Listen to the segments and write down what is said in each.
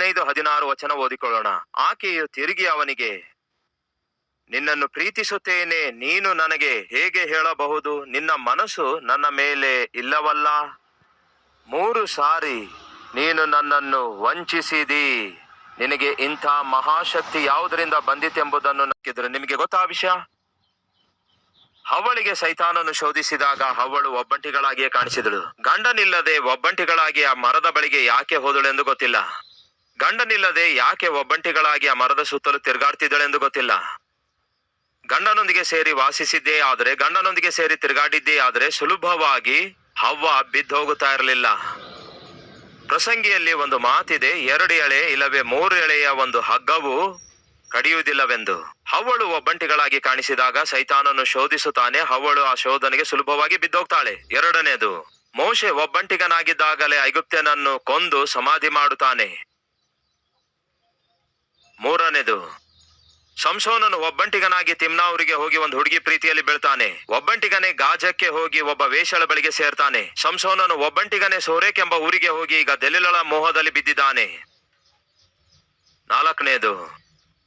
ಹದಿನೈದು ಹದಿನಾರು ವಚನ ಓದಿಕೊಳ್ಳೋಣ. ಆಕೆಯು ತಿರುಗಿ ಅವನಿಗೆ, ನಿನ್ನನ್ನು ಪ್ರೀತಿಸುತ್ತೇನೆ, ನೀನು ನನಗೆ ಹೇಗೆ ಹೇಳಬಹುದು? ನಿನ್ನ ಮನಸ್ಸು ನನ್ನ ಮೇಲೆ ಇಲ್ಲವಲ್ಲ? ಮೂರು ಸಾರಿ ನೀನು ನನ್ನನ್ನು ವಂಚಿಸಿದಿ. ನಿನಗೆ ಇಂಥ ಮಹಾಶಕ್ತಿ ಯಾವುದರಿಂದ ಬಂದಿತೆಂಬುದನ್ನು ನಕ್ಕಿದ್ರು ನಿಮಗೆ ಗೊತ್ತಾ ವಿಷಯ? ಅವಳಿಗೆ ಸೈತಾನನ್ನು ಶೋಧಿಸಿದಾಗ ಅವಳು ಒಬ್ಬಂಟಿಗಳಾಗಿಯೇ ಕಾಣಿಸಿದಳು. ಗಂಡನಿಲ್ಲದೆ ಒಬ್ಬಂಟಿಗಳಾಗಿ ಆ ಮರದ ಬಳಿಗೆ ಯಾಕೆ ಹೋದಳೆಂದು ಗೊತ್ತಿಲ್ಲ. ಗಂಡನಿಲ್ಲದೆ ಯಾಕೆ ಒಬ್ಬಂಟಿಗಳಾಗಿ ಆ ಮರದ ಸುತ್ತಲೂ ತಿರುಗಾಡ್ತಿದ್ದಳೆಂದು ಗೊತ್ತಿಲ್ಲ. ಗಂಡನೊಂದಿಗೆ ಸೇರಿ ವಾಸಿಸಿದ್ದೇ ಆದರೆ, ಗಂಡನೊಂದಿಗೆ ಸೇರಿ ತಿರುಗಾಡಿದ್ದೇ ಆದರೆ ಸುಲಭವಾಗಿ ಹವ್ವ ಬಿದ್ದೋಗುತ್ತಾ ಇರಲಿಲ್ಲ. ಪ್ರಸಂಗಿಯಲ್ಲಿ ಒಂದು ಮಾತಿದೆ, ಎರಡು ಎಳೆ ಇಲ್ಲವೇ ಮೂರು ಎಳೆಯ ಒಂದು ಹಗ್ಗವು ಕಡಿಯುವುದಿಲ್ಲವೆಂದು. ಹವ್ವಳು ಒಬ್ಬಂಟಿಗಳಾಗಿ ಕಾಣಿಸಿದಾಗ ಸೈತಾನನ್ನು ಶೋಧಿಸುತ್ತಾನೆ, ಹವ್ವಳು ಆ ಶೋಧನೆಗೆ ಸುಲಭವಾಗಿ ಬಿದ್ದೋಗ್ತಾಳೆ ಎರಡನೇದು ಮೋಶೆ ಒಬ್ಬಂಟಿಗನಾಗಿದ್ದಾಗಲೇ ಐಗುಪ್ತನನ್ನು ಕೊಂದು ಸಮಾಧಿ ಮಾಡುತ್ತಾನೆ. ಮೂರನೇದು, ಸಂಸೋನನು ಒಬ್ಬಂಟಿಗನಾಗಿ ತಿಮ್ನಾವರಿಗೆ ಹೋಗಿ ಒಂದು ಹುಡುಗಿ ಪ್ರೀತಿಯಲ್ಲಿ ಬೀಳ್ತಾನೆ. ಒಬ್ಬಂಟಿಗನೇ ಗಾಜಕ್ಕೆ ಹೋಗಿ ಒಬ್ಬ ವೇಷಳ ಬಳಿಗೆ ಸೇರ್ತಾನೆ. ಸಂಸೋನನು ಒಬ್ಬಂಟಿಗನೇ ಸೋರೇಕ್ ಎಂಬ ಊರಿಗೆ ಹೋಗಿ ಈಗ ದೆಲಿಲಳ ಮೋಹದಲ್ಲಿ ಬಿದ್ದಿದ್ದಾನೆ. ನಾಲ್ಕನೇದು,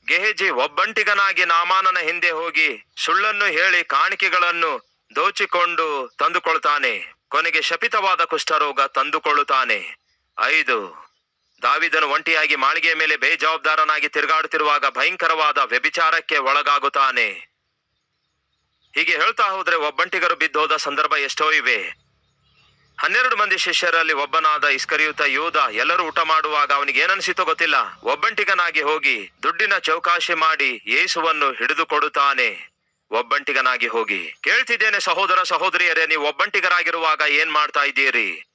ಗೆಹೇಜಿ ಒಬ್ಬಂಟಿಗನಾಗಿ ನಾಮಾನನ ಹಿಂದೆ ಹೋಗಿ ಸುಳ್ಳನ್ನು ಹೇಳಿ ಕಾಣಿಕೆಗಳನ್ನು ದೋಚಿಕೊಂಡು ತಂದುಕೊಳ್ತಾನೆ. ಕೊನೆಗೆ ಶಪಿತವಾದ ಕುಷ್ಠರೋಗ ತಂದುಕೊಳ್ಳುತ್ತಾನೆ. ಐದು ದಾವಿದನು ಒಂಟಿಯಾಗಿ ಮಾಳಿಗೆಯ ಮೇಲೆ ಬೇಜವಾಬ್ದಾರನಾಗಿ ತಿರುಗಾಡುತ್ತಿರುವಾಗ ಭಯಂಕರವಾದ ವ್ಯಭಿಚಾರಕ್ಕೆ ಒಳಗಾಗುತ್ತಾನೆ. ಹೀಗೆ ಹೇಳ್ತಾ ಹೋದ್ರೆ ಒಬ್ಬಂಟಿಗರು ಬಿದ್ದೋದ ಸಂದರ್ಭ ಎಷ್ಟೋ ಇವೆ. ಹನ್ನೆರಡು ಮಂದಿ ಶಿಷ್ಯರಲ್ಲಿ ಒಬ್ಬನಾದ ಇಸ್ಕರಿಯುತ ಯೋಧ ಎಲ್ಲರೂ ಊಟ ಮಾಡುವಾಗ ಅವನಿಗೆ ಏನನ್ಸಿತೋ ಗೊತ್ತಿಲ್ಲ. ಒಬ್ಬಂಟಿಗನಾಗಿ ಹೋಗಿ ದುಡ್ಡಿನ ಚೌಕಾಶಿ ಮಾಡಿ ಯೇಸುವನ್ನು ಹಿಡಿದುಕೊಡುತ್ತಾನೆ. ಒಬ್ಬಂಟಿಗನಾಗಿ ಹೋಗಿ ಕೇಳ್ತಿದ್ದೇನೆ ಸಹೋದರ ಸಹೋದರಿಯರೇ, ನೀವು ಒಬ್ಬಂಟಿಗರಾಗಿರುವಾಗ ಏನ್ ಮಾಡ್ತಾ ಇದ್ದೀರಿ?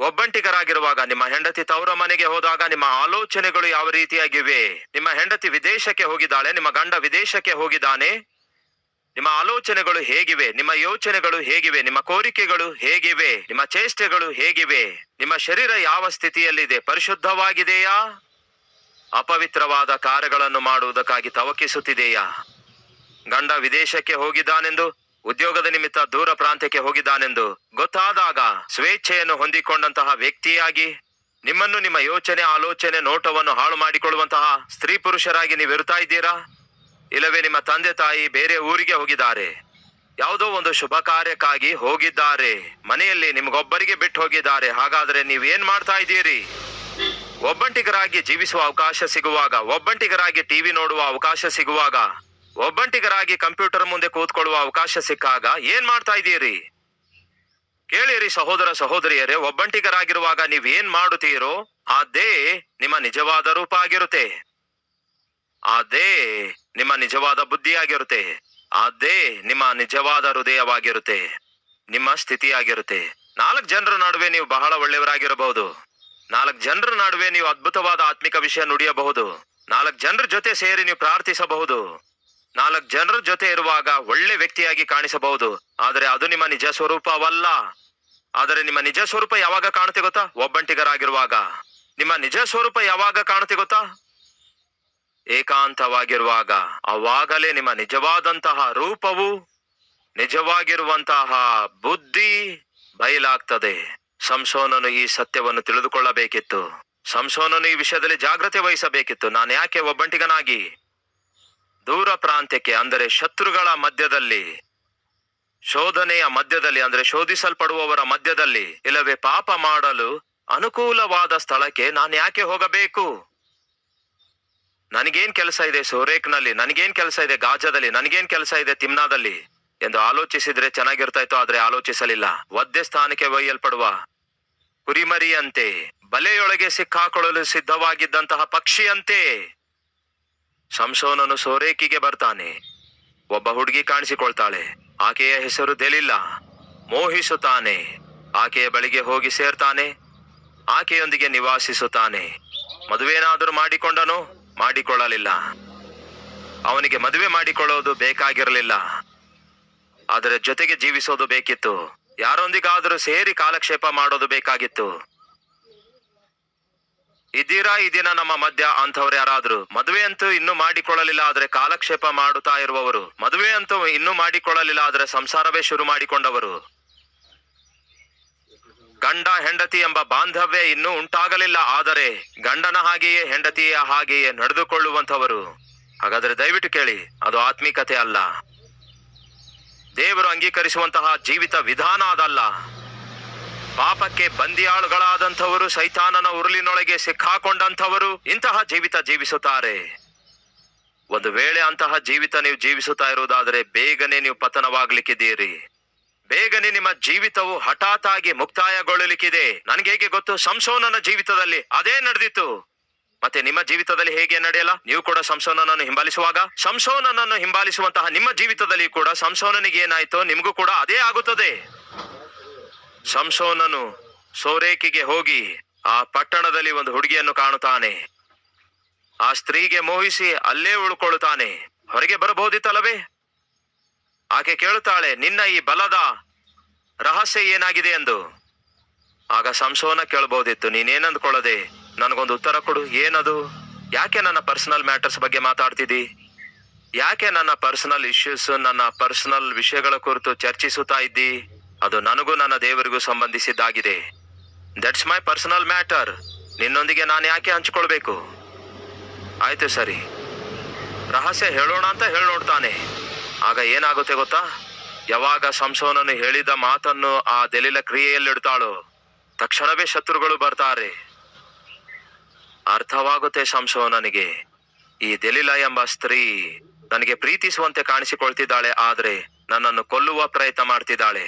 ಒಬ್ಬಂಟಿಗರಾಗಿರುವಾಗ ನಿಮ್ಮ ಹೆಂಡತಿ ತವರ ಮನೆಗೆ ಹೋದಾಗ ನಿಮ್ಮ ಆಲೋಚನೆಗಳು ಯಾವ ರೀತಿಯಾಗಿವೆ? ನಿಮ್ಮ ಹೆಂಡತಿ ವಿದೇಶಕ್ಕೆ ಹೋಗಿದ್ದಾಳೆ, ನಿಮ್ಮ ಗಂಡ ವಿದೇಶಕ್ಕೆ ಹೋಗಿದ್ದಾನೆ? ನಿಮ್ಮ ಆಲೋಚನೆಗಳು ಹೇಗಿವೆ? ನಿಮ್ಮ ಯೋಚನೆಗಳು ಹೇಗಿವೆ? ನಿಮ್ಮ ಕೋರಿಕೆಗಳು ಹೇಗಿವೆ? ನಿಮ್ಮ ಚೇಷ್ಟೆಗಳು ಹೇಗಿವೆ? ನಿಮ್ಮ ಶರೀರ ಯಾವ ಸ್ಥಿತಿಯಲ್ಲಿದೆ? ಪರಿಶುದ್ಧವಾಗಿದೆಯಾ? ಅಪವಿತ್ರವಾದ ಕಾರ್ಯಗಳನ್ನು ಮಾಡುವುದಕ್ಕಾಗಿ ತವಕಿಸುತ್ತಿದೆಯಾ? ಗಂಡ ವಿದೇಶಕ್ಕೆ ಹೋಗಿದ್ದಾನೆಂದು ಉದ್ಯೋಗದ ನಿಮಿತ್ತ ದೂರ ಪ್ರಾಂತ್ಯಕ್ಕೆ ಹೋಗಿದ್ದಾನೆಂದು ಗೊತ್ತಾದಾಗ ಸ್ವೇಚ್ಛೆಯನ್ನು ಹೊಂದಿಕೊಂಡಂತಹ ವ್ಯಕ್ತಿಯಾಗಿ ನಿಮ್ಮನ್ನು ನಿಮ್ಮ ಯೋಚನೆ, ಆಲೋಚನೆ, ನೋಟವನ್ನು ಹಾಳು ಮಾಡಿಕೊಳ್ಳುವಂತಹ ಸ್ತ್ರೀ ಪುರುಷರಾಗಿ ನೀವಿರುತ್ತಾ ಇದ್ದೀರಾ? ಇಲ್ಲವೇ ನಿಮ್ಮ ತಂದೆ ತಾಯಿ ಬೇರೆ ಊರಿಗೆ ಹೋಗಿದ್ದಾರೆ. ಯಾವುದೋ ಒಂದು ಶುಭ ಕಾರ್ಯಕ್ಕಾಗಿ ಹೋಗಿದ್ದಾರೆ. ಮನೆಯಲ್ಲಿ ನಿಮಗೊಬ್ಬರಿಗೆ ಬಿಟ್ಟು ಹೋಗಿದ್ದಾರೆ. ಹಾಗಾದರೆ ನೀವೇನ್ ಮಾಡ್ತಾ ಇದ್ದೀರಿ? ಒಬ್ಬಂಟಿಗರಾಗಿ ಜೀವಿಸುವ ಅವಕಾಶ ಸಿಗುವಾಗ, ಒಬ್ಬಂಟಿಗರಾಗಿ ಟಿವಿ ನೋಡುವ ಅವಕಾಶ ಸಿಗುವಾಗ ಒಬ್ಬಂಟಿಗರಾಗಿ ಕಂಪ್ಯೂಟರ್ ಮುಂದೆ ಕೂತ್ಕೊಳ್ಳುವ ಅವಕಾಶ ಸಿಕ್ಕಾಗ ಏನ್ ಮಾಡ್ತಾ ಇದ್ದೀರಿ? ಕೇಳಿರಿ ಸಹೋದರ ಸಹೋದರಿಯರೇ, ಒಬ್ಬಂಟಿಗರಾಗಿರುವಾಗ ನೀವ್ ಏನ್ ಮಾಡುತ್ತೀರೋ ಅದೇ ನಿಮ್ಮ ನಿಜವಾದ ರೂಪ ಆಗಿರುತ್ತೆ. ಅದೇ ನಿಮ್ಮ ನಿಜವಾದ ಬುದ್ಧಿಯಾಗಿರುತ್ತೆ ಅದೇ ನಿಮ್ಮ ನಿಜವಾದ ಹೃದಯವಾಗಿರುತ್ತೆ. ನಿಮ್ಮ ಸ್ಥಿತಿಯಾಗಿರುತ್ತೆ. ನಾಲ್ಕು ಜನರ ನಡುವೆ ನೀವು ಬಹಳ ಒಳ್ಳೆಯವರಾಗಿರಬಹುದು. ನಾಲ್ಕು ಜನರ ನಡುವೆ ನೀವು ಅದ್ಭುತವಾದ ಆತ್ಮಿಕ ವಿಷಯ ನುಡಿಯಬಹುದು. ನಾಲ್ಕು ಜನರ ಜೊತೆ ಸೇರಿ ನೀವು ಪ್ರಾರ್ಥಿಸಬಹುದು. ನಾಲ್ಕು ಜನರ ಜೊತೆ ಇರುವಾಗ ಒಳ್ಳೆ ವ್ಯಕ್ತಿಯಾಗಿ ಕಾಣಿಸಬಹುದು. ಆದರೆ ಅದು ನಿಮ್ಮ ನಿಜ ಸ್ವರೂಪವಲ್ಲ. ಆದರೆ ನಿಮ್ಮ ನಿಜ ಸ್ವರೂಪ ಯಾವಾಗ ಕಾಣುತ್ತೆ ಗೊತ್ತಾ? ಒಬ್ಬಂಟಿಗರಾಗಿರುವಾಗ. ನಿಮ್ಮ ನಿಜ ಸ್ವರೂಪ ಯಾವಾಗ ಕಾಣುತ್ತೆ ಗೊತ್ತಾ? ಏಕಾಂತವಾಗಿರುವಾಗ. ಅವಾಗಲೇ ನಿಮ್ಮ ನಿಜವಾದಂತಹ ರೂಪವು, ನಿಜವಾಗಿರುವಂತಹ ಬುದ್ಧಿ ಬಯಲಾಗ್ತದೆ. ಸಂಸೋನನು ಈ ಸತ್ಯವನ್ನು ತಿಳಿದುಕೊಳ್ಳಬೇಕಿತ್ತು. ಸಂಸೋನನು ಈ ವಿಷಯದಲ್ಲಿ ಜಾಗ್ರತೆ ವಹಿಸಬೇಕಿತ್ತು. ನಾನು ಯಾಕೆ ಒಬ್ಬಂಟಿಗನಾಗಿ? ದೂರ ಪ್ರಾಂತ್ಯಕ್ಕೆ ಅಂದರೆ ಶತ್ರುಗಳ ಮಧ್ಯದಲ್ಲಿ, ಶೋಧನೆಯ ಮಧ್ಯದಲ್ಲಿ ಅಂದ್ರೆ ಶೋಧಿಸಲ್ಪಡುವವರ ಮಧ್ಯದಲ್ಲಿ, ಇಲ್ಲವೇ ಪಾಪ ಮಾಡಲು ಅನುಕೂಲವಾದ ಸ್ಥಳಕ್ಕೆ ನಾನು ಯಾಕೆ ಹೋಗಬೇಕು? ನನಗೇನ್ ಕೆಲಸ ಇದೆ ಸೋರೇಕ್ನಲ್ಲಿ? ನನಗೇನ್ ಕೆಲಸ ಇದೆ ಗಾಜದಲ್ಲಿ? ನನಗೇನ್ ಕೆಲಸ ಇದೆ ತಿಮ್ನಾದಲ್ಲಿ? ಎಂದು ಆಲೋಚಿಸಿದ್ರೆ ಚೆನ್ನಾಗಿರ್ತಾ ಇತ್ತು, ಆದ್ರೆ ಆಲೋಚಿಸಲಿಲ್ಲ. ಒದ್ದೆ ಸ್ಥಾನಕ್ಕೆ ಒಯ್ಯಲ್ಪಡುವ ಕುರಿಮರಿಯಂತೆ, ಬಲೆಯೊಳಗೆ ಸಿಕ್ಕಾಕೊಳ್ಳಲು ಸಿದ್ಧವಾಗಿದ್ದಂತಹ ಪಕ್ಷಿಯಂತೆ. ಸಂಸೋನನು ಸೋರೇಕಿಗೆ ಬರ್ತಾನೆ. ಒಬ್ಬ ಹುಡುಗಿ ಕಾಣಿಸಿಕೊಳ್ತಾಳೆ. ಆಕೆಯ ಹೆಸರು ದೆಲಿಲ್ಲ ಮೋಹಿಸುತ್ತಾನೆ. ಆಕೆಯ ಬಳಿಗೆ ಹೋಗಿ ಸೇರ್ತಾನೆ. ಆಕೆಯೊಂದಿಗೆ ನಿವಾಸಿಸುತ್ತಾನೆ. ಮದುವೆನಾದರೂ ಮಾಡಿಕೊಂಡನು? ಮಾಡಿಕೊಳ್ಳಲಿಲ್ಲ. ಅವನಿಗೆ ಮದುವೆ ಮಾಡಿಕೊಳ್ಳೋದು ಬೇಕಾಗಿರಲಿಲ್ಲ. ಆದರೆ ಜೊತೆಗೆ ಜೀವಿಸೋದು ಬೇಕಿತ್ತು. ಯಾರೊಂದಿಗಾದರೂ ಸೇರಿ ಕಾಲಕ್ಷೇಪ ಮಾಡೋದು ಬೇಕಾಗಿತ್ತು. ಇದ್ದೀರಾ ಈ ದಿನ ನಮ್ಮ ಮಧ್ಯ ಅಂಥವ್ರು ಯಾರಾದ್ರು? ಮದುವೆ ಅಂತೂ ಇನ್ನೂ ಮಾಡಿಕೊಳ್ಳಲಿಲ್ಲ ಆದ್ರೆ ಕಾಲಕ್ಷೇಪ ಮಾಡುತ್ತಾ ಇರುವವರು. ಮದುವೆ ಅಂತೂ ಇನ್ನೂ ಮಾಡಿಕೊಳ್ಳಲಿಲ್ಲ ಆದ್ರೆ ಸಂಸಾರವೇ ಶುರು ಮಾಡಿಕೊಂಡವರು. ಗಂಡ ಹೆಂಡತಿ ಎಂಬ ಬಾಂಧವ್ಯ ಇನ್ನೂ ಉಂಟಾಗಲಿಲ್ಲ ಆದರೆ ಗಂಡನ ಹಾಗೆಯೇ ಹೆಂಡತಿಯ ಹಾಗೆಯೇ ನಡೆದುಕೊಳ್ಳುವಂಥವರು. ಹಾಗಾದ್ರೆ ದಯವಿಟ್ಟು ಕೇಳಿ, ಅದು ಆತ್ಮಿಕತೆ ಅಲ್ಲ. ದೇವರು ಅಂಗೀಕರಿಸುವಂತಹ ಜೀವಿತ ವಿಧಾನ ಅದಲ್ಲ. ಪಾಪಕ್ಕೆ ಬಂದಿಯಾಳುಗಳಾದಂಥವರು ಸೈತಾನನ ಉರುಳಿನೊಳಗೆ ಸಿಕ್ಕಾಕೊಂಡಂಥವರು ಇಂತಹ ಜೀವಿತ ಜೀವಿಸುತ್ತಾರೆ. ಒಂದು ವೇಳೆ ಅಂತಹ ಜೀವಿತ ನೀವು ಜೀವಿಸುತ್ತಾ ಇರುವುದಾದರೆ ಬೇಗನೆ ನೀವು ಪತನವಾಗ್ಲಿಕ್ಕಿದ್ದೀರಿ. ಬೇಗನೆ ನಿಮ್ಮ ಜೀವಿತವು ಹಠಾತ್ ಆಗಿ ಮುಕ್ತಾಯಗೊಳ್ಳಲಿಕ್ಕಿದೆ. ನನಗೆ ಹೇಗೆ ಗೊತ್ತು? ಸಂಸೋನನ ಜೀವಿತದಲ್ಲಿ ಅದೇ ನಡೆದಿತ್ತು. ಮತ್ತೆ ನಿಮ್ಮ ಜೀವಿತದಲ್ಲಿ ಹೇಗೆ ನಡೆಯಲ್ಲ? ನೀವು ಕೂಡ ಸಂಸೋನನನ್ನು ಹಿಂಬಾಲಿಸುವಾಗ? ಸಂಸೋನನನ್ನು ಹಿಂಬಾಲಿಸುವಂತಹ ನಿಮ್ಮ ಜೀವಿತದಲ್ಲಿ ಕೂಡ ಸಂಸೋನನಿಗೆ ಏನಾಯ್ತೋ ನಿಮಗೂ ಕೂಡ ಅದೇ ಆಗುತ್ತದೆ. ಸಂಸೋನನು ಸೋರೇಕಿಗೆ ಹೋಗಿ ಆ ಪಟ್ಟಣದಲ್ಲಿ ಒಂದು ಹುಡುಗಿಯನ್ನು ಕಾಣುತ್ತಾನೆ. ಆ ಸ್ತ್ರೀಗೆ ಮೋಹಿಸಿ ಅಲ್ಲೇ ಉಳ್ಕೊಳ್ಳುತ್ತಾನೆ. ಹೊರಗೆ ಬರಬಹುದಿತ್ತಲ್ಲವೇ? ಆಕೆ ಕೇಳುತ್ತಾಳೆ, ನಿನ್ನ ಈ ಬಲದ ರಹಸ್ಯ ಏನಾಗಿದೆ ಎಂದು. ಆಗ ಸಂಸೋನ ಕೇಳಬಹುದಿತ್ತು, ನೀನೇನಂದ್ಕೊಳ್ಳದೆ? ನನಗೊಂದು ಉತ್ತರ ಕೊಡು, ಏನದು? ಯಾಕೆ ನನ್ನ ಪರ್ಸನಲ್ ಮ್ಯಾಟರ್ಸ್ ಬಗ್ಗೆ ಮಾತಾಡ್ತಿದ್ದಿ? ಯಾಕೆ ನನ್ನ ಪರ್ಸನಲ್ ಇಶ್ಯೂಸ್, ನನ್ನ ಪರ್ಸನಲ್ ವಿಷಯಗಳ ಕುರಿತು ಚರ್ಚಿಸುತ್ತಾ ಇದ್ದಿ? ಅದು ನನಗೂ ನನ್ನ ದೇವರಿಗೂ ಸಂಬಂಧಿಸಿದ್ದಾಗಿದೆ. ದಟ್ಸ್ ಮೈ ಪರ್ಸನಲ್ ಮ್ಯಾಟರ್ ನಿನ್ನೊಂದಿಗೆ ನಾನು ಯಾಕೆ ಹಂಚಿಕೊಳ್ಬೇಕು? ಆಯ್ತು ಸರಿ. ರಹಸ್ಯ ಹೇಳೋಣ ಅಂತ ಹೇಳಿ ನೋಡ್ತಾನೆ ಆಗ ಏನಾಗುತ್ತೆ ಗೊತ್ತಾ? ಯಾವಾಗ ಸಂಸವನನ್ನು ಹೇಳಿದ ಮಾತನ್ನು ಆ ದೆಲಿಲ ಕ್ರಿಯೆಯಲ್ಲಿಡ್ತಾಳೋ, ತಕ್ಷಣವೇ ಶತ್ರುಗಳು ಬರ್ತಾರೆ. ಅರ್ಥವಾಗುತ್ತೆ ಸಂಸವನನಿಗೆ ಈ ದೆಲಿಲ ಎಂಬ ಸ್ತ್ರೀ ನನಗೆ ಪ್ರೀತಿಸುವಂತೆ ಕಾಣಿಸಿಕೊಳ್ತಿದ್ದಾಳೆ, ಆದರೆ ನನ್ನನ್ನು ಕೊಲ್ಲುವ ಪ್ರಯತ್ನ ಮಾಡ್ತಿದ್ದಾಳೆ.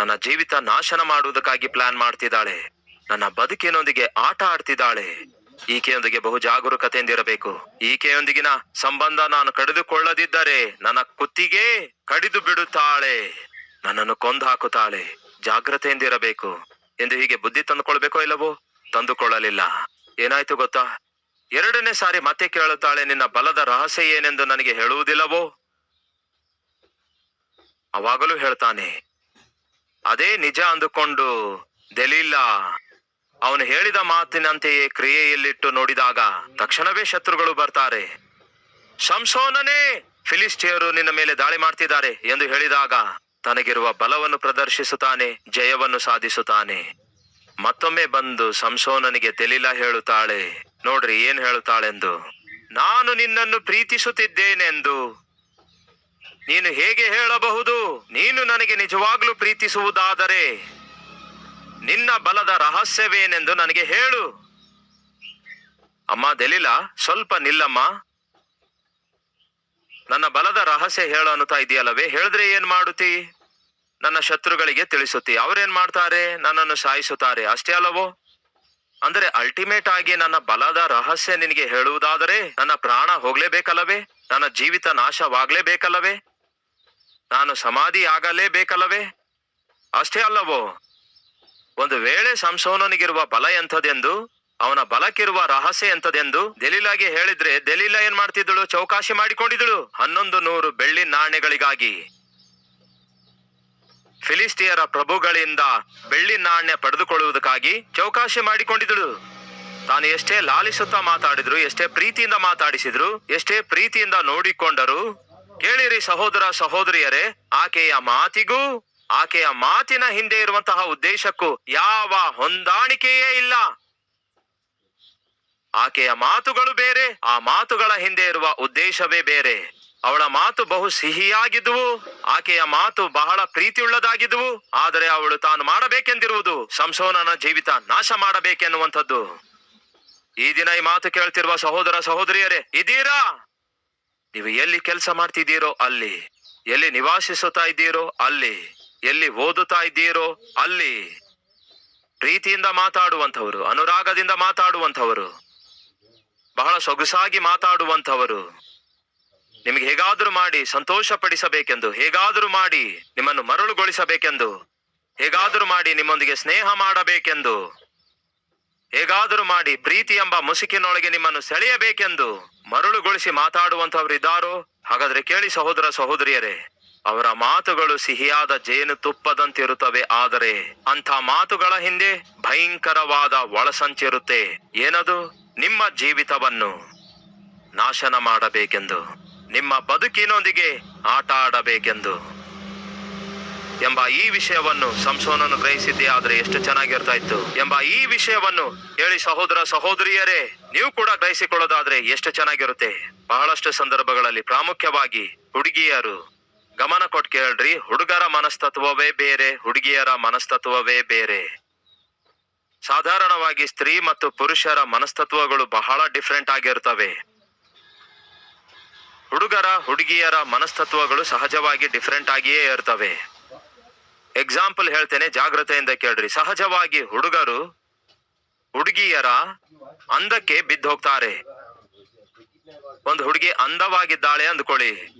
ನನ್ನ ಜೀವಿತ ನಾಶನ ಮಾಡುವುದಕ್ಕಾಗಿ ಪ್ಲಾನ್ ಮಾಡ್ತಿದ್ದಾಳೆ. ನನ್ನ ಬದುಕಿನೊಂದಿಗೆ ಆಟ ಆಡ್ತಿದ್ದಾಳೆ. ಈಕೆಯೊಂದಿಗೆ ಬಹು ಜಾಗರೂಕತೆಯಿಂದಿರಬೇಕು. ಈಕೆಯೊಂದಿಗಿನ ಸಂಬಂಧ ನಾನು ಕಡಿದುಕೊಳ್ಳದಿದ್ದರೆ ನನ್ನ ಕುತ್ತಿಗೆ ಕಡಿದು ಬಿಡುತ್ತಾಳೆ. ನನ್ನನ್ನು ಕೊಂದು ಹಾಕುತ್ತಾಳೆ. ಜಾಗ್ರತೆಯಿಂದಿರಬೇಕು. ಎಂದು ಹೀಗೆ ಬುದ್ಧಿ ತಂದುಕೊಳ್ಬೇಕೋ ಇಲ್ಲವೋ? ತಂದುಕೊಳ್ಳಲಿಲ್ಲ. ಏನಾಯ್ತು ಗೊತ್ತಾ? ಎರಡನೇ ಸಾರಿ ಮತ್ತೆ ಕೇಳುತ್ತಾಳೆ, ನಿನ್ನ ಬಲದ ರಹಸ್ಯ ಏನೆಂದು ನನಗೆ ಹೇಳುವುದಿಲ್ಲವೋ? ಅವಾಗಲೂ ಹೇಳ್ತಾನೆ ಅದೇ ನಿಜ ಅಂದುಕೊಂಡು ದೆಲೀಲ ಅವನು ಹೇಳಿದ ಮಾತಿನಂತೆಯೇ ಕ್ರಿಯೆಯಲ್ಲಿಟ್ಟು ನೋಡಿದಾಗ ತಕ್ಷಣವೇ ಶತ್ರುಗಳು ಬರ್ತಾರೆ. ಸಂಸೋನನೇ ಫಿಲಿಸ್ಟಿಯರು ನಿನ್ನ ಮೇಲೆ ದಾಳಿ ಮಾಡ್ತಿದ್ದಾರೆ ಎಂದು ಹೇಳಿದಾಗ ತನಗಿರುವ ಬಲವನ್ನು ಪ್ರದರ್ಶಿಸುತ್ತಾನೆ, ಜಯವನ್ನು ಸಾಧಿಸುತ್ತಾನೆ. ಮತ್ತೊಮ್ಮೆ ಬಂದು ಸಂಸೋನನಿಗೆ ತೆಲಿಲ ಹೇಳುತ್ತಾಳೆ, ನೋಡ್ರಿ ಏನ್ ಹೇಳುತ್ತಾಳೆಂದು. ನಾನು ನಿನ್ನನ್ನು ಪ್ರೀತಿಸುತ್ತಿದ್ದೇನೆಂದು. ನೀನು ಹೇಗೆ ಹೇಳಬಹುದು? ನೀನು ನನಗೆ ನಿಜವಾಗ್ಲೂ ಪ್ರೀತಿಸುವುದಾದರೆ ನಿನ್ನ ಬಲದ ರಹಸ್ಯವೇನೆಂದು ನನಗೆ ಹೇಳು. ಅಮ್ಮ ದಲೀಲ, ಸ್ವಲ್ಪ ನಿಲ್ಲಮ್ಮ. ನನ್ನ ಬಲದ ರಹಸ್ಯ ಹೇಳು ಅನ್ನುತ್ತಾ ಇದೆಯಲ್ಲವೇ? ಹೇಳಿದ್ರೆ ಏನ್ ಮಾಡುತ್ತಿ? ನನ್ನ ಶತ್ರುಗಳಿಗೆ ತಿಳಿಸುತ್ತಿ. ಅವ್ರೇನ್ ಮಾಡ್ತಾರೆ? ನನ್ನನ್ನು ಸಾಯಿಸುತ್ತಾರೆ. ಅಷ್ಟೇ ಅಲ್ಲವೋ? ಅಂದರೆ ಅಲ್ಟಿಮೇಟ್ ಆಗಿ ನನ್ನ ಬಲದ ರಹಸ್ಯ ನಿನಗೆ ಹೇಳುವುದಾದರೆ ನನ್ನ ಪ್ರಾಣ ಹೋಗ್ಲೇಬೇಕಲ್ಲವೇ? ನನ್ನ ಜೀವಿತ ನಾಶವಾಗ್ಲೇಬೇಕಲ್ಲವೇ? ನಾನು ಸಮಾಧಿ ಆಗಲೇಬೇಕಲ್ಲವೇ? ಅಷ್ಟೇ ಅಲ್ಲವೋ? ಒಂದು ವೇಳೆ ಸಂಸೋನನಿಗಿರುವ ಬಲ ಎಂಥದೆಂದು, ಅವನ ಬಲಕ್ಕಿರುವ ರಹಸ್ಯ ಎಂಥದೆಂದು ದಲೀಲಾಗಿ ಹೇಳಿದ್ರೆ ದೆಲೀಲ ಏನ್ ಮಾಡ್ತಿದ್ದಳು? ಚೌಕಾಶಿ ಮಾಡಿಕೊಂಡಿದ್ದಳು? ಹನ್ನೊಂದು ನೂರು ಬೆಳ್ಳಿ ನಾಣ್ಯಗಳಿಗಾಗಿ. ಫಿಲಿಸ್ಟಿಯರ ಪ್ರಭುಗಳಿಂದ ಬೆಳ್ಳಿ ನಾಣ್ಯ ಪಡೆದುಕೊಳ್ಳುವುದಕ್ಕಾಗಿ ಚೌಕಾಶಿ ಮಾಡಿಕೊಂಡಿದ್ದಳು. ತಾನು ಎಷ್ಟೇ ಲಾಲಿಸುತ್ತಾ ಮಾತಾಡಿದ್ರು, ಎಷ್ಟೇ ಪ್ರೀತಿಯಿಂದ ಮಾತಾಡಿಸಿದ್ರು, ಎಷ್ಟೇ ಪ್ರೀತಿಯಿಂದ ನೋಡಿಕೊಂಡರು ಕೇಳಿರಿ ಸಹೋದರ ಸಹೋದರಿಯರೇ, ಆಕೆಯ ಮಾತಿಗೂ, ಆಕೆಯ ಮಾತಿನ ಹಿಂದೆ ಇರುವಂತಹ ಉದ್ದೇಶಕ್ಕೂ ಯಾವ ಹೊಂದಾಣಿಕೆಯೇ ಇಲ್ಲ. ಆಕೆಯ ಮಾತುಗಳು ಬೇರೆ, ಆ ಮಾತುಗಳ ಹಿಂದೆ ಇರುವ ಉದ್ದೇಶವೇ ಬೇರೆ. ಅವಳ ಮಾತು ಬಹು ಸಿಹಿಯಾಗಿದ್ದುವು, ಆಕೆಯ ಮಾತು ಬಹಳ ಪ್ರೀತಿಯುಳ್ಳದಾಗಿದ್ದುವು, ಆದರೆ ಅವಳು ತಾನು ಮಾಡಬೇಕೆಂದಿರುವುದು, ಸಂಸೋನನ ಜೀವಿತ ನಾಶ ಮಾಡಬೇಕೆನ್ನುವಂಥದ್ದು. ಈ ದಿನ ಈ ಮಾತು ಕೇಳ್ತಿರುವ ಸಹೋದರ ಸಹೋದರಿಯರೇ ಇದೀರಾ ನೀವು ಎಲ್ಲಿ ಕೆಲಸ ಮಾಡ್ತಿದ್ದೀರೋ ಅಲ್ಲಿ, ಎಲ್ಲಿ ನಿವಾಸಿಸುತ್ತಾ ಇದ್ದೀರೋ ಅಲ್ಲಿ, ಎಲ್ಲಿ ಓದುತ್ತಾ ಇದ್ದೀರೋ ಅಲ್ಲಿ. ಪ್ರೀತಿಯಿಂದ ಮಾತಾಡುವಂಥವರು, ಅನುರಾಗದಿಂದ ಮಾತಾಡುವಂಥವರು, ಬಹಳ ಸೊಗಸಾಗಿ ಮಾತಾಡುವಂಥವರು. ನಿಮಗೆ ಹೇಗಾದರೂ ಮಾಡಿ ಸಂತೋಷ ಪಡಿಸಬೇಕೆಂದು ಹೇಗಾದರೂ ಮಾಡಿ ನಿಮ್ಮನ್ನು ಮರಳುಗೊಳಿಸಬೇಕೆಂದು, ಹೇಗಾದರೂ ಮಾಡಿ ನಿಮ್ಮೊಂದಿಗೆ ಸ್ನೇಹ ಮಾಡಬೇಕೆಂದು, ಹೇಗಾದರೂ ಮಾಡಿ ಪ್ರೀತಿ ಎಂಬ ಮುಸುಕಿನೊಳಗೆ ನಿಮ್ಮನ್ನು ಸೆಳೆಯಬೇಕೆಂದು. ಮರಳುಗೊಳಿಸಿ ಮಾತಾಡುವಂತವ್ರು ಇದ್ದಾರೋ ಹಾಗಾದ್ರೆ ಕೇಳಿ ಸಹೋದರ ಸಹೋದರಿಯರೇ, ಅವರ ಮಾತುಗಳು ಸಿಹಿಯಾದ ಜೇನು ತುಪ್ಪದಂತಿರುತ್ತವೆ, ಆದರೆ ಅಂಥ ಮಾತುಗಳ ಹಿಂದೆ ಭಯಂಕರವಾದ ಒಳಸಂಚಿರುತ್ತೆ. ಏನದು? ನಿಮ್ಮ ಜೀವಿತವನ್ನು ನಾಶನ ಮಾಡಬೇಕೆಂದು, ನಿಮ್ಮ ಬದುಕಿನೊಂದಿಗೆ ಆಟ ಆಡಬೇಕೆಂದು ಎಂಬ ಈ ವಿಷಯವನ್ನು ಸಂಸೋನನು ಗ್ರಹಿಸಿದ್ದೇ ಆದ್ರೆ ಎಷ್ಟು ಚೆನ್ನಾಗಿರ್ತಾ ಇತ್ತು ಎಂಬ ಈ ವಿಷಯವನ್ನು ಹೇಳಿ ಸಹೋದರ ಸಹೋದರಿಯರೇ, ನೀವು ಕೂಡ ಗ್ರಹಿಸಿಕೊಳ್ಳೋದಾದ್ರೆ ಎಷ್ಟು ಚೆನ್ನಾಗಿರುತ್ತೆ. ಬಹಳಷ್ಟು ಸಂದರ್ಭಗಳಲ್ಲಿ ಪ್ರಾಮುಖ್ಯವಾಗಿ ಹುಡುಗಿಯರು ಗಮನ ಕೊಟ್ಟು ಕೇಳ್ರಿ, ಹುಡುಗರ ಮನಸ್ತತ್ವವೇ ಬೇರೆ, ಹುಡುಗಿಯರ ಮನಸ್ತತ್ವವೇ ಬೇರೆ. ಸಾಧಾರಣವಾಗಿ ಸ್ತ್ರೀ ಮತ್ತು ಪುರುಷರ ಮನಸ್ತತ್ವಗಳು ಬಹಳ ಡಿಫ್ರೆಂಟ್ ಆಗಿರ್ತವೆ. ಹುಡುಗರ, ಹುಡುಗಿಯರ ಮನಸ್ತತ್ವಗಳು ಸಹಜವಾಗಿ ಡಿಫ್ರೆಂಟ್ ಆಗಿಯೇ ಇರ್ತವೆ. ಎಕ್ಸಾಂಪಲ್ ಹೇಳ್ತೇನೆ, ಜಾಗ್ರತೆಯಿಂದ ಕೇಳ್ರಿ. ಸಹಜವಾಗಿ ಹುಡುಗರು, ಹುಡುಗಿಯರ ಅಂದಕ್ಕೆ ಬಿದ್ದು ಹೋಗ್ತಾರೆ. ಒಂದು ಹುಡುಗಿ ಅಂದವಾಗಿದ್ದಾಳೆ ಅಂದ್ಕೊಳ್ಳಿ.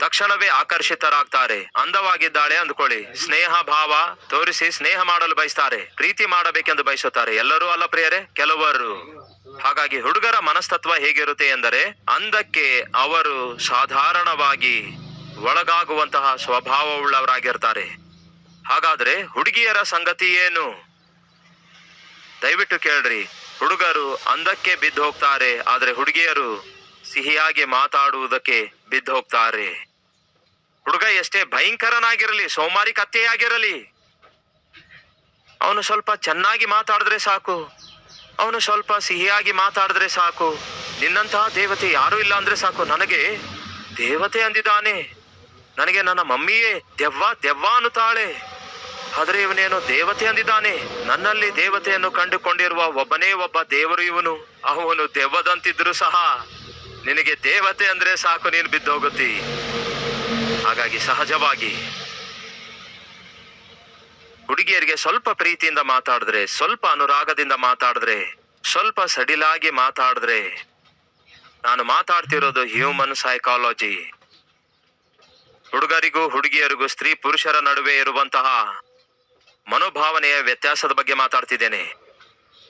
ತಕ್ಷಣವೇ ಆಕರ್ಷಿತರಾಗ್ತಾರೆ. ಅಂದವಾಗಿದ್ದಾಳೆ ಅಂದ್ಕೊಳ್ಳಿ. ಸ್ನೇಹ ಭಾವ ತೋರಿಸಿ ಸ್ನೇಹ ಮಾಡಲು ಬಯಸ್ತಾರೆ. ಪ್ರೀತಿ ಮಾಡಬೇಕೆಂದು ಬಯಸುತ್ತಾರೆ. ಎಲ್ಲರೂ ಅಲ್ಲ ಪ್ರಿಯರೇ? ಕೆಲವರು. ಹಾಗಾಗಿ ಹುಡುಗರ ಮನಸ್ತತ್ವ ಹೇಗಿರುತ್ತೆ ಎಂದರೆ, ಅಂದಕ್ಕೆ ಅವರು ಸಾಧಾರಣವಾಗಿ ಒಳಗಾಗುವಂತಹ ಸ್ವಭಾವವುಳ್ಳವರಾಗಿರ್ತಾರೆ. ಹಾಗಾದ್ರೆ ಹುಡುಗಿಯರ ಸಂಗತಿ ಏನು? ದಯವಿಟ್ಟು ಕೇಳ್ರಿ. ಹುಡುಗರು ಅಂದಕ್ಕೆ ಬಿದ್ದು ಹೋಗ್ತಾರೆ ಆದರೆ ಹುಡುಗಿಯರು ಸಿಹಿಯಾಗಿ ಮಾತಾಡುವುದಕ್ಕೆ ಬಿದ್ದು ಹೋಗ್ತಾರೆ ಹುಡುಗ ಎಷ್ಟೇ ಭಯಂಕರನಾಗಿರಲಿ, ಸೋಮಾರಿ ಕತ್ತೆಯಾಗಿರಲಿ, ಅವನು ಸ್ವಲ್ಪ ಚೆನ್ನಾಗಿ ಮಾತಾಡಿದ್ರೆ ಸಾಕು. ಅವನು ಸ್ವಲ್ಪ ಸಿಹಿಯಾಗಿ ಮಾತಾಡಿದ್ರೆ ಸಾಕು. ನಿನ್ನಂತಹ ದೇವತೆ ಯಾರೂ ಇಲ್ಲ ಅಂದ್ರೆ ಸಾಕು. ನನಗೆ ದೇವತೆ ಅಂದಿದ್ದಾನೆ. ನನಗೆ ನನ್ನ ಮಮ್ಮಿಯೇ, ದೆವ್ವ ದೆವ್ವ ಅನ್ನುತ್ತಾಳೆ. ಆದರೆ ಇವನೇನೋ ದೇವತೆ ಅಂದಿದ್ದಾನೆ? ನನ್ನಲ್ಲಿ ದೇವತೆಯನ್ನು ಕಂಡುಕೊಂಡಿರುವ ಒಬ್ಬನೇ ಒಬ್ಬ ದೇವರು ಇವನು. ಅವನು ದೆವ್ವದಂತಿದ್ರು ಸಹ ನಿನಗೆ ದೇವತೆ ಅಂದ್ರೆ ಸಾಕು, ನೀನು ಬಿದ್ದೋಗುತ್ತಿ. ಹಾಗಾಗಿ ಸಹಜವಾಗಿ ಹುಡುಗಿಯರಿಗೆ ಸ್ವಲ್ಪ ಪ್ರೀತಿಯಿಂದ ಮಾತಾಡಿದ್ರೆ, ಸ್ವಲ್ಪ ಅನುರಾಗದಿಂದ ಮಾತಾಡಿದ್ರೆ, ಸ್ವಲ್ಪ ಸಡಿಲಾಗಿ ಮಾತಾಡಿದ್ರೆ, ನಾನು ಮಾತಾಡ್ತಿರೋದು ಹ್ಯೂಮನ್ ಸೈಕಾಲಜಿ ಹುಡುಗರಿಗೂ ಹುಡುಗಿಯರಿಗೂ ಸ್ತ್ರೀ ಪುರುಷರ ನಡುವೆ ಇರುವಂತಹ ಮನೋಭಾವನೆಯ ವ್ಯತ್ಯಾಸದ ಬಗ್ಗೆ ಮಾತಾಡ್ತಿದ್ದೇನೆ.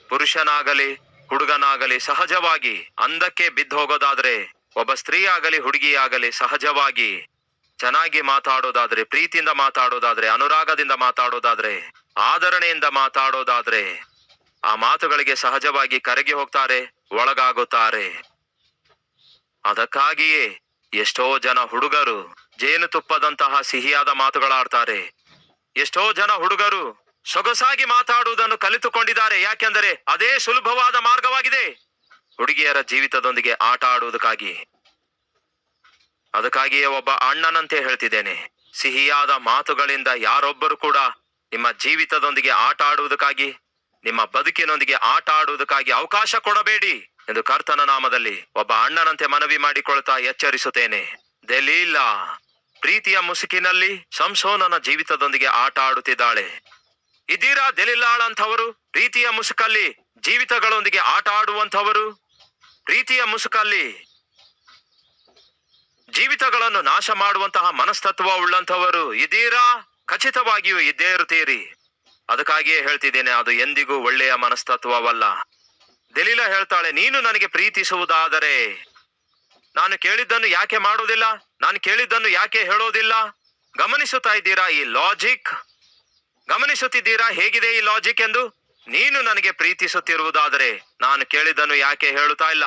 ಪುರುಷನಾಗಲಿ, ಹುಡುಗನಾಗಲಿ ಸಹಜವಾಗಿ ಅಂದಕ್ಕೆ ಬಿದ್ದು ಹೋಗೋದಾದ್ರೆ, ಒಬ್ಬ ಸ್ತ್ರೀ ಆಗಲಿ ಹುಡುಗಿ ಆಗಲಿ ಸಹಜವಾಗಿ ಚೆನ್ನಾಗಿ ಮಾತಾಡೋದಾದ್ರೆ, ಪ್ರೀತಿಯಿಂದ ಮಾತಾಡೋದಾದ್ರೆ, ಅನುರಾಗದಿಂದ ಮಾತಾಡೋದಾದ್ರೆ, ಆದರಣೆಯಿಂದ ಮಾತಾಡೋದಾದ್ರೆ ಆ ಮಾತುಗಳಿಗೆ ಸಹಜವಾಗಿ ಕರಗಿ ಹೋಗ್ತಾರೆ, ಒಳಗಾಗುತ್ತಾರೆ. ಅದಕ್ಕಾಗಿಯೇ ಎಷ್ಟೋ ಜನ ಹುಡುಗರು ಜೇನುತುಪ್ಪದಂತಹ ಸಿಹಿಯಾದ ಮಾತುಗಳಾಡ್ತಾರೆ. ಎಷ್ಟೋ ಜನ ಹುಡುಗರು ಸೊಗಸಾಗಿ ಮಾತಾಡುವುದನ್ನು ಕಲಿತುಕೊಂಡಿದ್ದಾರೆ. ಯಾಕೆಂದರೆ ಅದೇ ಸುಲಭವಾದ ಮಾರ್ಗವಾಗಿದೆ. ಹುಡುಗಿಯರ ಜೀವಿತದೊಂದಿಗೆ ಆಟ ಆಡುವುದಕ್ಕಾಗಿ. ಅದಕ್ಕಾಗಿಯೇ ಒಬ್ಬ ಅಣ್ಣನಂತೆ ಹೇಳ್ತಿದ್ದೇನೆ. ಸಿಹಿಯಾದ ಮಾತುಗಳಿಂದ ಯಾರೊಬ್ಬರು ಕೂಡ ನಿಮ್ಮ ಜೀವಿತದೊಂದಿಗೆ ಆಟ ಆಡುವುದಕ್ಕಾಗಿ, ನಿಮ್ಮ ಬದುಕಿನೊಂದಿಗೆ ಆಟ ಆಡುವುದಕ್ಕಾಗಿ ಅವಕಾಶ ಕೊಡಬೇಡಿ ಎಂದು ಕರ್ತನ ನಾಮದಲ್ಲಿ ಒಬ್ಬ ಅಣ್ಣನಂತೆ ಮನವಿ ಮಾಡಿಕೊಳ್ತಾ ಎಚ್ಚರಿಸುತ್ತೇನೆ. ದೆಲೀಲ. ಪ್ರೀತಿಯ ಮುಸುಕಿನಲ್ಲಿ ಸಂಸೋನನ ಜೀವಿತದೊಂದಿಗೆ ಆಟ ಆಡುತ್ತಿದ್ದಾಳೆ ಇದೀರಾ ದೆಲಿಲಾಳ್ ಅಂಥವರು? ಪ್ರೀತಿಯ ಮುಸುಕಲ್ಲಿ ಜೀವಿತಗಳೊಂದಿಗೆ ಆಟ ಆಡುವಂಥವರು ಪ್ರೀತಿಯ ಮುಸುಕಲ್ಲಿ ಜೀವಿತಗಳನ್ನು ನಾಶ ಮಾಡುವಂತಹ ಮನಸ್ತತ್ವ ಉಳ್ಳಂಥವರು ಇದೀರಾ ಖಚಿತವಾಗಿಯೂ ಇದ್ದೇ ಇರುತ್ತೀರಿ. ಅದಕ್ಕಾಗಿಯೇ ಹೇಳ್ತಿದ್ದೇನೆ, ಅದು ಎಂದಿಗೂ ಒಳ್ಳೆಯ ಮನಸ್ತತ್ವವಲ್ಲ. ದೆಲೀಲ ಹೇಳ್ತಾಳೆ, ನೀನು ನನಗೆ ಪ್ರೀತಿಸುವುದಾದರೆ ನಾನು ಕೇಳಿದ್ದನ್ನು ಯಾಕೆ ಮಾಡೋದಿಲ್ಲ ನಾನು ಕೇಳಿದ್ದನ್ನು ಯಾಕೆ ಹೇಳೋದಿಲ್ಲ? ಗಮನಿಸುತ್ತಾ ಇದ್ದೀರಾ ಈ ಲಾಜಿಕ್ ಗಮನಿಸುತ್ತಿದ್ದೀರಾ? ಹೇಗಿದೆ ಈ ಲಾಜಿಕ್ ಎಂದು? ನೀನು ನನಗೆ ಪ್ರೀತಿಸುತ್ತಿರುವುದಾದರೆ ನಾನು ಕೇಳಿದ್ದನ್ನು ಯಾಕೆ ಹೇಳುತ್ತಾ ಇಲ್ಲ?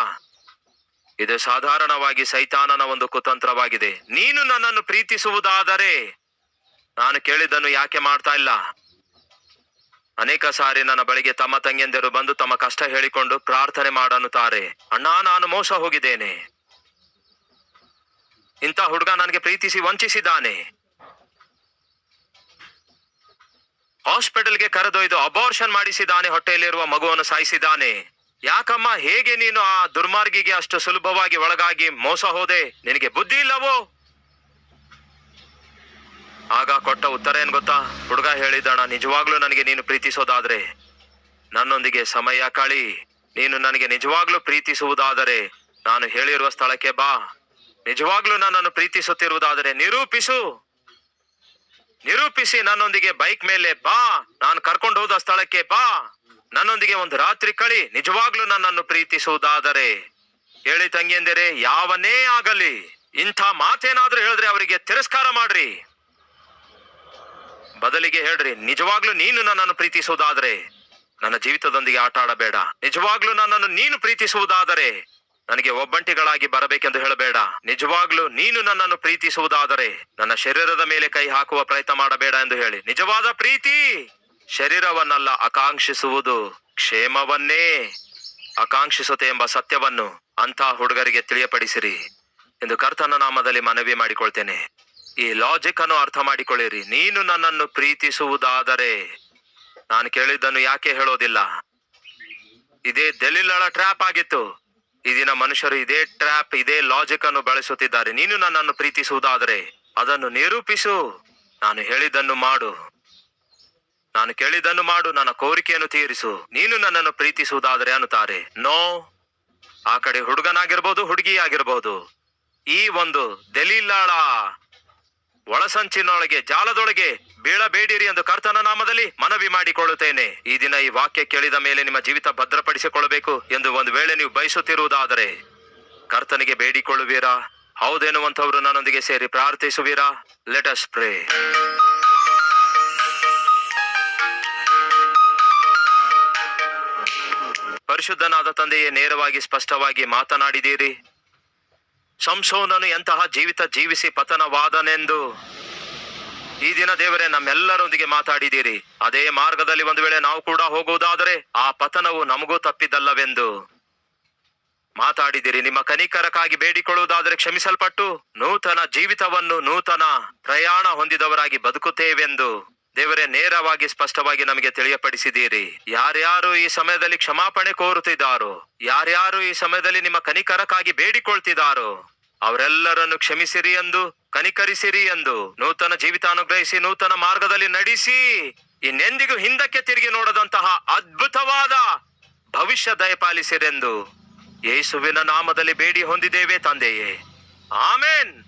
ಇದು ಸಾಧಾರಣವಾಗಿ ಸೈತಾನನ ಒಂದು ಕುತಂತ್ರವಾಗಿದೆ. ನೀನು ನನ್ನನ್ನು ಪ್ರೀತಿಸುವುದಾದರೆ ನಾನು ಕೇಳಿದ್ದನ್ನು ಯಾಕೆ ಮಾಡ್ತಾ ಇಲ್ಲ? ಅನೇಕ ಸಾರಿ ನನ್ನ ಬಳಿಗೆ ತಮ್ಮ ತಂಗಿಯಂದಿರು ಬಂದು ತಮ್ಮ ಕಷ್ಟ ಹೇಳಿಕೊಂಡು ಪ್ರಾರ್ಥನೆ ಮಾಡನ್ನುತ್ತಾರೆ. ಅಣ್ಣ, ನಾನು ಮೋಸ ಹೋಗಿದ್ದೇನೆ. ಇಂಥ ಹುಡುಗ ನನಗೆ ಪ್ರೀತಿಸಿ ವಂಚಿಸಿದ್ದಾನೆ. ಹಾಸ್ಪಿಟಲ್ಗೆ ಕರೆದೊಯ್ದು ಅಬಾರ್ಷನ್ ಮಾಡಿಸಿದ್ದಾನೆ, ಹೊಟ್ಟೆಯಲ್ಲಿರುವ ಮಗುವನ್ನು ಸಾಯಿಸಿದ್ದಾನೆ. ಯಾಕಮ್ಮ, ಹೇಗೆ ನೀನು ಆ ದುರ್ಮಾರ್ಗಿಗೆ ಅಷ್ಟು ಸುಲಭವಾಗಿ ಒಳಗಾಗಿ ಮೋಸ ಹೋದೆ? ನಿನಗೆ ಬುದ್ಧಿ ಇಲ್ಲವೋ? ಆಗ ಕೊಟ್ಟ ಉತ್ತರ ಏನ್ ಗೊತ್ತಾ? ಹುಡುಗ ಹೇಳಿದಣ, ನಿಜವಾಗ್ಲೂ ನನಗೆ ನೀನು ಪ್ರೀತಿಸೋದಾದ್ರೆ. ನನ್ನೊಂದಿಗೆ ಸಮಯ ಕಳಿ. ನೀನು ನನಗೆ ನಿಜವಾಗ್ಲೂ ಪ್ರೀತಿಸುವುದಾದರೆ, ನಾನು ಹೇಳಿರುವ ಸ್ಥಳಕ್ಕೆ ಬಾ. ನಿಜವಾಗ್ಲೂ ನನ್ನನ್ನು ಪ್ರೀತಿಸುತ್ತಿರುವುದಾದರೆ ನಿರೂಪಿಸು. ನಿರೂಪಿಸಿ ನನ್ನೊಂದಿಗೆ ಬೈಕ್ ಮೇಲೆ ಬಾ. ನಾನು ಕರ್ಕೊಂಡು ಹೋದ ಸ್ಥಳಕ್ಕೆ ಬಾ. ನನ್ನೊಂದಿಗೆ ಒಂದು ರಾತ್ರಿ ಕಳಿ. ನಿಜವಾಗ್ಲೂ ನನ್ನನ್ನು ಪ್ರೀತಿಸುವುದಾದರೆ. ಹೇಳಿ ತಂಗಿಯಂದಿರೆ, ಯಾವನೇ ಆಗಲಿ, ಇಂಥ ಮಾತೇನಾದ್ರೂ ಹೇಳಿದ್ರೆ ಅವರಿಗೆ ತಿರಸ್ಕಾರ ಮಾಡ್ರಿ. ಬದಲಿಗೆ ಹೇಳ್ರಿ, ನಿಜವಾಗ್ಲೂ ನೀನು ನನ್ನನ್ನು ಪ್ರೀತಿಸುವುದಾದರೆ, ನನ್ನ ಜೀವಿತದೊಂದಿಗೆ ಆಟ ಆಡಬೇಡ. ನಿಜವಾಗ್ಲೂ ನನ್ನನ್ನು ನೀನು ಪ್ರೀತಿಸುವುದಾದರೆ ನನಗೆ ಒಬ್ಬಂಟಿಗಳಾಗಿ ಬರಬೇಕೆಂದು ಹೇಳಬೇಡ. ನಿಜವಾಗ್ಲೂ ನೀನು ನನ್ನನ್ನು ಪ್ರೀತಿಸುವುದಾದರೆ ನನ್ನ ಶರೀರದ ಮೇಲೆ ಕೈ ಹಾಕುವ ಪ್ರಯತ್ನ ಮಾಡಬೇಡ ಎಂದು ಹೇಳಿ. ನಿಜವಾದ ಪ್ರೀತಿ! ಶರೀರವನ್ನಲ್ಲ, ಆಕಾಂಕ್ಷಿಸುವುದು ಕ್ಷೇಮವನ್ನೇ. ಆಕಾಂಕ್ಷಿಸುತ್ತೆ ಎಂಬ ಸತ್ಯವನ್ನು ಅಂಥ ಹುಡುಗರಿಗೆ ತಿಳಿಯಪಡಿಸಿರಿ ಎಂದು ಕರ್ತನ ನಾಮದಲ್ಲಿ ಮನವಿ ಮಾಡಿಕೊಳ್ತೇನೆ. ಈ ಲಾಜಿಕ್ ಅನ್ನು ಅರ್ಥ ಮಾಡಿಕೊಳ್ಳಿರಿ. ನೀನು ನನ್ನನ್ನು ಪ್ರೀತಿಸುವುದಾದರೆ ನಾನು ಕೇಳಿದ್ದನ್ನು ಯಾಕೆ ಹೇಳೋದಿಲ್ಲ? ಇದೇ ದಲಿಲಳ ಟ್ರ್ಯಾಪ್ ಆಗಿತ್ತು. ಈ ದಿನ ಮನುಷ್ಯರು ಇದೇ ಟ್ರ್ಯಾಪ್ ಇದೇ ಲಾಜಿಕ್ ಅನ್ನು ಬಳಸುತ್ತಿದ್ದಾರೆ. ನೀನು ನನ್ನನ್ನು ಪ್ರೀತಿಸುವುದಾದರೆ ಅದನ್ನು ನಿರೂಪಿಸು. ನಾನು ಹೇಳಿದ್ದನ್ನು ಮಾಡು. ನಾನು ಕೇಳಿದ್ದನ್ನು ಮಾಡು. ನನ್ನ ಕೋರಿಕೆಯನ್ನು ತೀರಿಸು. ನೀನು ನನ್ನನ್ನು ಪ್ರೀತಿಸುವುದಾದರೆ ಅನ್ನುತ್ತಾರೆ. ನೋ, ಆ ಕಡೆ ಹುಡುಗನಾಗಿರ್ಬೋದು ಹುಡುಗಿ ಆಗಿರ್ಬೋದು ಈ ಒಂದು ದಲೀಲಾಳ ಒಳಸಂಚಿನೊಳಗೆ, ಜಾಲದೊಳಗೆ ಬೀಳಬೇಡಿರಿ ಎಂದು ಕರ್ತನ ನಾಮದಲ್ಲಿ ಮನವಿ ಮಾಡಿಕೊಳ್ಳುತ್ತೇನೆ. ಈ ದಿನ ಈ ವಾಕ್ಯ ಕೇಳಿದ ಮೇಲೆ ನಿಮ್ಮ ಜೀವಿತ ಭದ್ರಪಡಿಸಿಕೊಳ್ಳಬೇಕು ಎಂದು ಒಂದು ವೇಳೆ ನೀವು ಬಯಸುತ್ತಿರುವುದಾದರೆ ಕರ್ತನಿಗೆ ಬೇಡಿಕೊಳ್ಳುವೀರಾ? ಹೌದೆನ್ನುವಂಥವರು ನನ್ನೊಂದಿಗೆ ಸೇರಿ ಪ್ರಾರ್ಥಿಸುವೀರಾ? ಲೆಟ್ ಅಸ್ ಪ್ರೇ ಪರಿಶುದ್ಧನಾದ ತಂದೆಯೇ, ನೇರವಾಗಿ ಸ್ಪಷ್ಟವಾಗಿ ಮಾತನಾಡಿದ್ದೀರಿ. ಸಂಸೋನನು ಎಂತಹ ಜೀವಿತ ಜೀವಿಸಿ ಪತನವಾದನೆಂದು ಈ ದಿನ ದೇವರೇ, ನಮ್ಮೆಲ್ಲರೊಂದಿಗೆ ಮಾತಾಡಿದ್ದೀರಿ. ಅದೇ ಮಾರ್ಗದಲ್ಲಿ ಒಂದು ವೇಳೆ ನಾವು ಕೂಡ ಹೋಗುವುದಾದರೆ ಆ ಪತನವು ನಮಗೂ ತಪ್ಪಿದ್ದಲ್ಲವೆಂದು. ಮಾತಾಡಿದಿರಿ ನಿಮ್ಮ ಕನಿಕರಕ್ಕಾಗಿ ಬೇಡಿಕೊಳ್ಳುವುದಾದರೆ ಕ್ಷಮಿಸಲ್ಪಟ್ಟು ನೂತನ ಜೀವಿತವನ್ನು, ನೂತನ ಪ್ರಯಾಣ ಹೊಂದಿದವರಾಗಿ ಬದುಕುತ್ತೇವೆಂದು ದೇವರೇ ನೇರವಾಗಿ ಸ್ಪಷ್ಟವಾಗಿ ನಮಗೆ ತಿಳಿಯಪಡಿಸಿದ್ದೀರಿ. ಯಾರ್ಯಾರು ಈ ಸಮಯದಲ್ಲಿ ಕ್ಷಮಾಪಣೆ ಕೋರುತ್ತಿದ್ದಾರೋ, ಯಾರ್ಯಾರು ಈ ಸಮಯದಲ್ಲಿ ನಿಮ್ಮ ಕನಿಕರಕ್ಕಾಗಿ ಬೇಡಿಕೊಳ್ತಿದ್ದಾರೋ ಅವರೆಲ್ಲರನ್ನು ಕ್ಷಮಿಸಿರಿ ಎಂದು, ಕನಿಕರಿಸಿರಿ ಎಂದು, ನೂತನ ಜೀವಿತ ಅನುಗ್ರಹಿಸಿ ನೂತನ ಮಾರ್ಗದಲ್ಲಿ ನಡೆಸಿ, ಇನ್ನೆಂದಿಗೂ ಹಿಂದಕ್ಕೆ ತಿರುಗಿ ನೋಡದಂತಹ ಅದ್ಭುತವಾದ ಭವಿಷ್ಯ ದಯಪಾಲಿಸಿರೆಂದು ಯೇಸುವಿನ ನಾಮದಲ್ಲಿ ಬೇಡಿ ಹೊಂದಿದ್ದೇವೆ ತಂದೆಯೇ. ಆಮೇನ್.